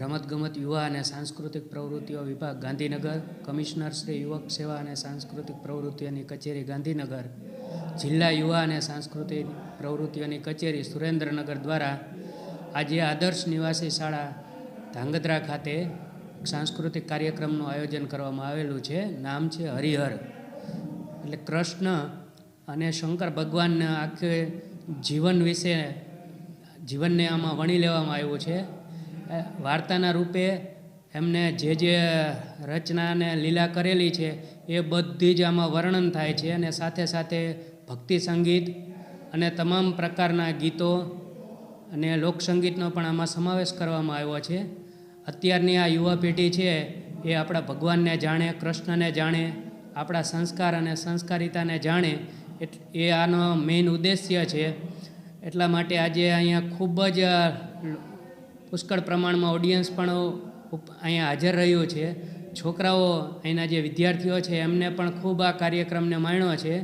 રમતગમત યુવા અને સાંસ્કૃતિક પ્રવૃત્તિઓ વિભાગ ગાંધીનગર, કમિશનર શ્રી યુવક સેવા અને સાંસ્કૃતિક પ્રવૃત્તિઓની કચેરી ગાંધીનગર, જિલ્લા યુવા અને સાંસ્કૃતિક પ્રવૃત્તિઓની કચેરી સુરેન્દ્રનગર દ્વારા આજે આદર્શ નિવાસી શાળા ધાંગધ્રા ખાતે સાંસ્કૃતિક કાર્યક્રમનું આયોજન કરવામાં આવેલું છે. નામ છે હરિહર. એટલે કૃષ્ણ અને શંકર ભગવાનના આખે જીવન વિશે જીવનને આમાં વણી લેવામાં આવ્યું છે. વાર્તાના રૂપે એમને જે જે રચના અને લીલા કરેલી છે, એ બધી જ આમાં વર્ણન થાય છે અને સાથે સાથે ભક્તિ સંગીત અને તમામ પ્રકારના ગીતો અને લોકસંગીતનો પણ આમાં સમાવેશ કરવામાં આવ્યો છે. અત્યારની આ યુવા પેઢી છે, એ આપણા ભગવાનને જાણે, કૃષ્ણને જાણે, આપણા સંસ્કાર અને સંસ્કારિતાને જાણે એ આનો મેઇન ઉદ્દેશ્ય છે. એટલા માટે આજે અહીંયા ખૂબ જ પુષ્કળ પ્રમાણમાં ઓડિયન્સ પણ અહીંયા હાજર રહ્યું છે. છોકરાઓ અહીંના જે વિદ્યાર્થીઓ છે, એમને પણ ખૂબ આ કાર્યક્રમને માણ્યો છે.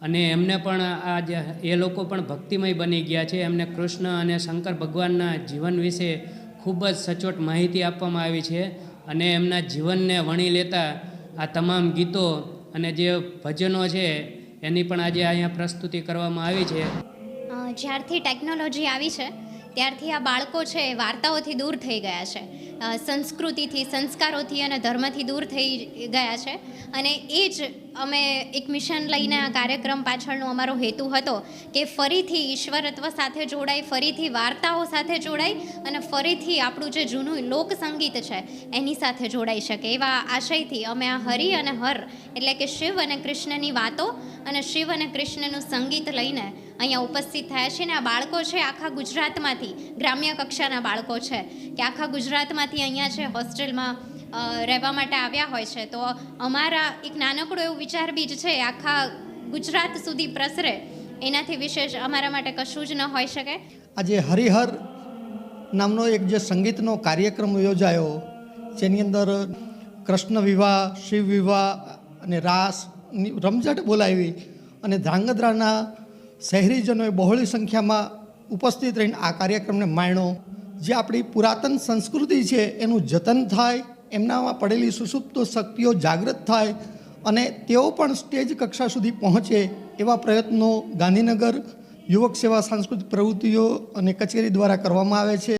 અને એમને પણ આ એ લોકો પણ ભક્તિમય બની ગયા છે. એમને કૃષ્ણ અને શંકર ભગવાનના જીવન વિશે ખૂબ જ સચોટ માહિતી આપવામાં આવી છે. અને એમના જીવનને વણી લેતા આ તમામ ગીતો અને જે ભજનો છે, એની પણ આજે અહીંયા પ્રસ્તુતિ કરવામાં આવી છે. જ્યારથી ટેકનોલોજી આવી છે ત્યારથી આ બાળકો છે વાર્તાઓથી દૂર થઈ ગયા છે. સંસ્કૃતિથી, સંસ્કારોથી અને ધર્મથી દૂર થઈ ગયા છે. અને એ જ અમે એક મિશન લઈને આ કાર્યક્રમ પાછળનો અમારો હેતુ હતો કે ફરીથી ઈશ્વરત્વ સાથે જોડાય ફરીથી વાર્તાઓ સાથે જોડાય અને ફરીથી આપણું જે જૂનું લોક સંગીત છે એની સાથે જોડાઈ શકે એવા આશયથી અમે આ હરિ અને હર એટલે કે શિવ અને કૃષ્ણની વાતો અને શિવ અને કૃષ્ણનું સંગીત લઈને અહીંયા ઉપસ્થિત થયા છે ને આ બાળકો છે આખા ગુજરાતમાંથી, ગ્રામ્ય કક્ષાના બાળકો છે, કે આખા ગુજરાતમાંથી અહીંયા છે હોસ્ટેલમાં રહેવા માટે આવ્યા હોય છે. તો અમારા એક નાનકડો એવું વિચાર બીજ છે, આખા ગુજરાત સુધી પ્રસરે. એનાથી વિશેષ અમારા માટે કશું જ ન હોઈ શકે. આજે હરિહર નામનો એક જે સંગીતનો કાર્યક્રમ યોજાયો, જેની અંદર કૃષ્ણ વિવાહ, શિવ વિવાહ અને રાસની રમઝટ બોલાવી અને ધ્રાંગધ્રાના શહેરીજનોએ બહોળી સંખ્યામાં ઉપસ્થિત રહીને આ કાર્યક્રમને માણ્યો. જે આપણી પુરાતન સંસ્કૃતિ છે, એનું જતન થાય એમનામાં પડેલી સુસુપ્ત શક્તિઓ જાગૃત થાય અને તેઓ પણ સ્ટેજ કક્ષા સુધી પહોંચે એવા પ્રયત્નો ગાંધીનગર યુવક સેવા સાંસ્કૃતિક પ્રવૃત્તિઓ અને કચેરી દ્વારા કરવામાં આવે છે.